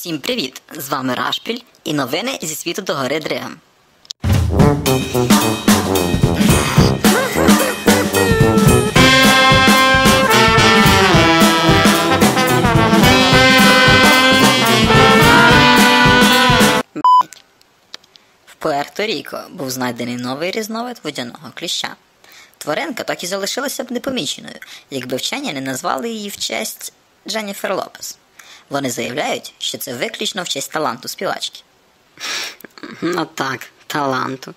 Всім привіт! З вами Рашпіль і новини зі світу до гори Дригам. В Пуерто-Ріко був знайдений новий різновид водяного кліща. Тваринка так і залишилася б непоміченою, якби вчені не назвали її в честь Дженніфер Лопес. Вони заявляють, що це виключно в честь таланту співачки. Ну так, таланту.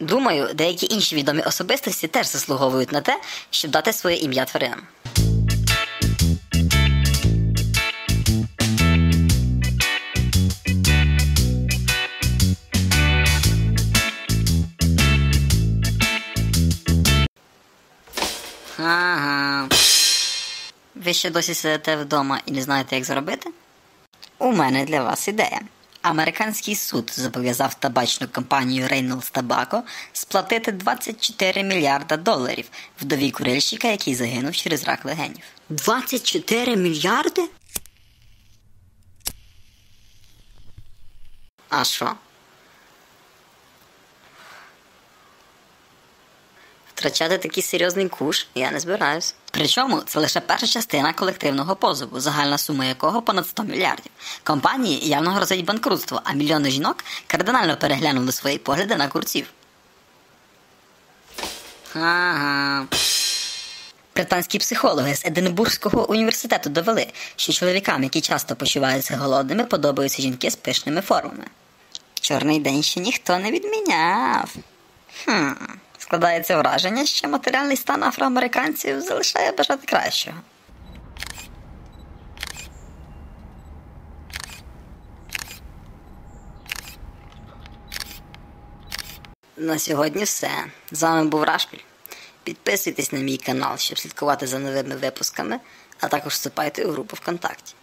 Думаю, деякі інші відомі особистості теж заслуговують на те, щоб дати своє ім'я тваринам. Ага. Ви ще досі сидите вдома і не знаєте, як зробити? У мене для вас ідея. Американський суд зобов'язав табачну компанію Reynolds Tobacco сплатити 24 мільярда доларів вдові курильщика, який загинув через рак легенів. 24 мільярди? А що? Втрачати такий серйозний куш я не збираюсь. Причому це лише перша частина колективного позову, загальна сума якого понад 100 мільярдів. Компанії явно грозить банкрутство, а мільйони жінок кардинально переглянули свої погляди на курців. Ага. Британські психологи з Единбурзького університету довели, що чоловікам, які часто почуваються голодними, подобаються жінки з пишними формами. Чорний день ще ніхто не відміняв. Хм. Складається враження, що матеріальний стан афроамериканців залишає бажати кращого. На сьогодні все. З вами був Рашпіль. Підписуйтесь на мій канал, щоб слідкувати за новими випусками, а також вступайте у групу ВКонтакті.